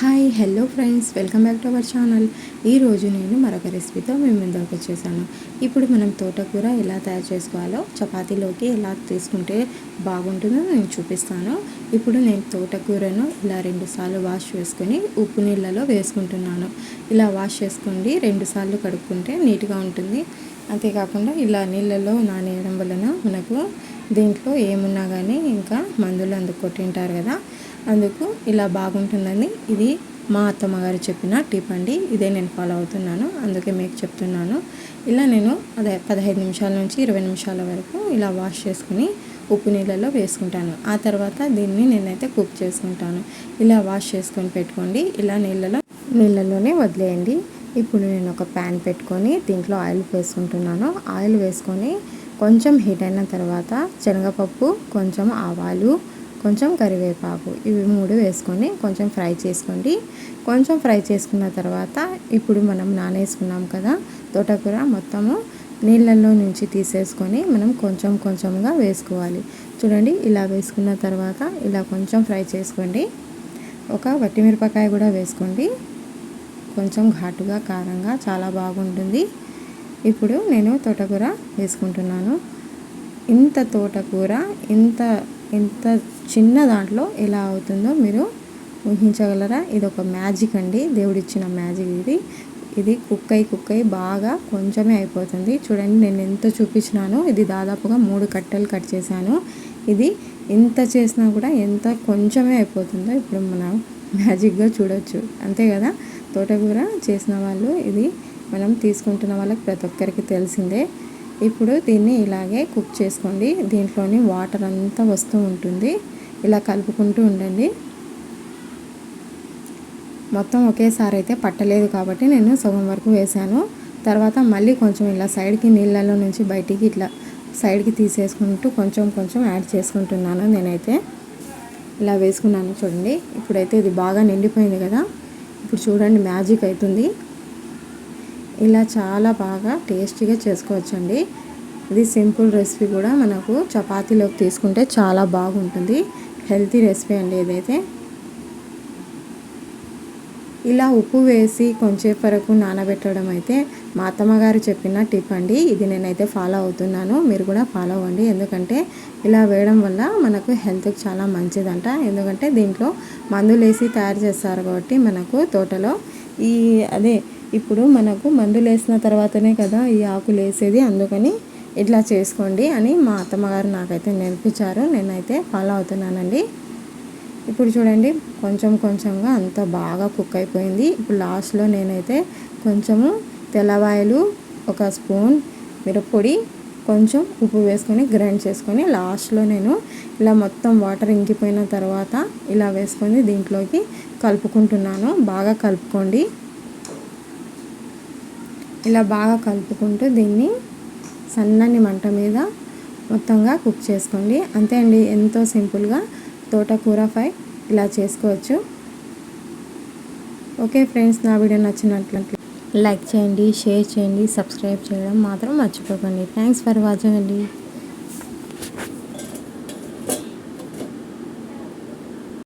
Hi hello friends welcome back to our channel ఈరోజు నేను మరొక రెసిపీతో మేము ముందుకు వచ్చేసాను. ఇప్పుడు మనం తోటకూర ఎలా తయారు చేసుకోవాలో చపాతీలోకి ఎలా తీసుకుంటే బాగుంటుందో నేను చూపిస్తాను. ఇప్పుడు నేను తోటకూరను ఇలా రెండుసార్లు వాష్ చేసుకొని ఉప్పు నీళ్ళలో వేసుకుంటున్నాను. ఇలా వాష్ చేసుకోండి. రెండుసార్లు కడుక్కుంటే నీట్గా ఉంటుంది. అంతేకాకుండా ఇలా నీళ్ళలో నానేయడం వలన మనకు దీంట్లో ఏమున్నా కానీ ఇంకా మందులు అందుకు కొట్టింటారు కదా. అందుకు ఇలా బాగుంటుందని ఇది మా అత్తమ్మగారు చెప్పిన టిప్ అండి. ఇదే నేను ఫాలో అవుతున్నాను. అందుకే మీకు చెప్తున్నాను. ఇలా నేను అదే పదహైదు నిమిషాల నుంచి ఇరవై నిమిషాల వరకు ఇలా వాష్ చేసుకుని ఉప్పు నీళ్ళలో వేసుకుంటాను. ఆ తర్వాత దీన్ని నేనైతే కుక్ చేసుకుంటాను. ఇలా వాష్ చేసుకొని పెట్టుకోండి. ఇలా నీళ్ళలో నీళ్ళలోనే వదిలేయండి. ఇప్పుడు నేను ఒక ప్యాన్ పెట్టుకొని దీంట్లో ఆయిల్ వేసుకుంటున్నాను ఆయిల్ వేసుకొని కొంచెం హీట్ అయిన తర్వాత శనగపప్పు కొంచెం ఆవాలు కొంచెం కరివేపాకు. ఇవి మూడు వేసుకొని కొంచెం ఫ్రై చేసుకోండి. కొంచెం ఫ్రై చేసుకున్న తర్వాత ఇప్పుడు మనం నానేసుకున్నాం కదా తోటకూర మొత్తము నీళ్ళల్లో నుంచి తీసేసుకొని మనం కొంచెం కొంచెంగా వేసుకోవాలి. చూడండి ఇలా వేసుకున్న తర్వాత ఇలా కొంచెం ఫ్రై చేసుకోండి. ఒక వట్టిమిరపకాయ కూడా వేసుకోండి. కొంచెం ఘాటుగా కారంగా చాలా బాగుంటుంది. ఇప్పుడు నేను తోటకూర వేసుకుంటున్నాను. ఇంత తోటకూర ఇంత ఇంత చిన్న దాంట్లో ఎలా అవుతుందో మీరు ఊహించగలరా? ఇది ఒక మ్యాజిక్ అండి. దేవుడిచ్చిన మ్యాజిక్ ఇది. ఇది కుక్ అయి కుక్ అయి బాగా కొంచెమే అయిపోతుంది. చూడండి నేను ఎంత చూపించినానో. ఇది దాదాపుగా మూడు కట్టెలు కట్ చేశాను. ఇది ఎంత చేసినా కూడా ఎంత కొంచెమే అయిపోతుందో ఇప్పుడు మనం మ్యాజిక్గా చూడొచ్చు. అంతే కదా? తోటకూర చేసిన వాళ్ళు ఇది మనం తీసుకుంటున్న వాళ్ళకి ప్రతి ఒక్కరికి తెలిసిందే. ఇప్పుడు దీన్ని ఇలాగే కుక్ చేసుకోండి. దీంట్లోని వాటర్ అంతా వస్తూ ఉంటుంది. ఇలా కలుపుకుంటూ ఉండండి. మొత్తం ఒకేసారి అయితే పట్టలేదు కాబట్టి నేను సగం వరకు వేసాను తర్వాత మళ్ళీ కొంచెం ఇలా సైడ్కి నీళ్ళలో నుంచి బయటికి ఇట్లా సైడ్కి తీసేసుకుంటూ కొంచెం కొంచెం యాడ్ చేసుకుంటున్నాను నేనైతే. ఇలా వేసుకున్నాను చూడండి. ఇప్పుడైతే ఇది బాగా నిండిపోయింది కదా. ఇప్పుడు చూడండి మ్యాజిక్ అవుతుంది. ఇలా చాలా బాగా టేస్టీగా చేసుకోవచ్చండి. ఇది సింపుల్ రెసిపీ కూడా మనకు చపాతీలోకి తీసుకుంటే చాలా బాగుంటుంది. హెల్తీ రెసిపీ అండి ఏదైతే ఇలా ఉప్పు వేసి కొంచెం వరకు నానబెట్టడం అయితే మా అత్తమ్మగారు చెప్పిన టిప్ అండి. ఇది నేనైతే ఫాలో అవుతున్నాను. మీరు కూడా ఫాలో అవ్వండి. ఎందుకంటే ఇలా వేయడం వల్ల మనకు హెల్త్కి చాలా మంచిదంట. ఎందుకంటే దీంట్లో మందులు వేసి తయారు చేస్తారు కాబట్టి మనకు తోటలో ఈ అదే ఇప్పుడు మనకు మందులు వేసిన తర్వాతనే కదా ఈ ఆకులు వేసేది అందుకని ఇట్లా చేసుకోండి అని మా అత్తమ్మగారు నాకైతే నేర్పించారు. నేనైతే ఫాలో అవుతున్నానండి. ఇప్పుడు చూడండి కొంచెం కొంచెంగా అంత బాగా కుక్ అయిపోయింది. ఇప్పుడు లాస్ట్లో నేనైతే కొంచెము తెల్లవాయలు ఒక స్పూన్ మిరప్పొడి కొంచెం ఉప్పు వేసుకొని గ్రైండ్ చేసుకొని లాస్ట్లో నేను ఇలా మొత్తం వాటర్ ఇంకిపోయిన తర్వాత ఇలా వేసుకొని దీంట్లోకి కలుపుకుంటున్నాను. బాగా కలుపుకోండి. ఇలా బాగా కలుపుకుంటూ దీన్ని సన్నని మంట మీద మొత్తంగా కుక్ చేసుకోండి. అంతే అండి ఎంతో సింపుల్గా తోటకూర ఫ్రై ఇలా చేసుకోవచ్చు. ఓకే ఫ్రెండ్స్ నా వీడియో నచ్చినట్లు లైక్ చేయండి షేర్ చేయండి సబ్స్క్రైబ్ చేయడం మాత్రం మర్చిపోకండి. థ్యాంక్స్ ఫర్ వాచింగ్ అండి.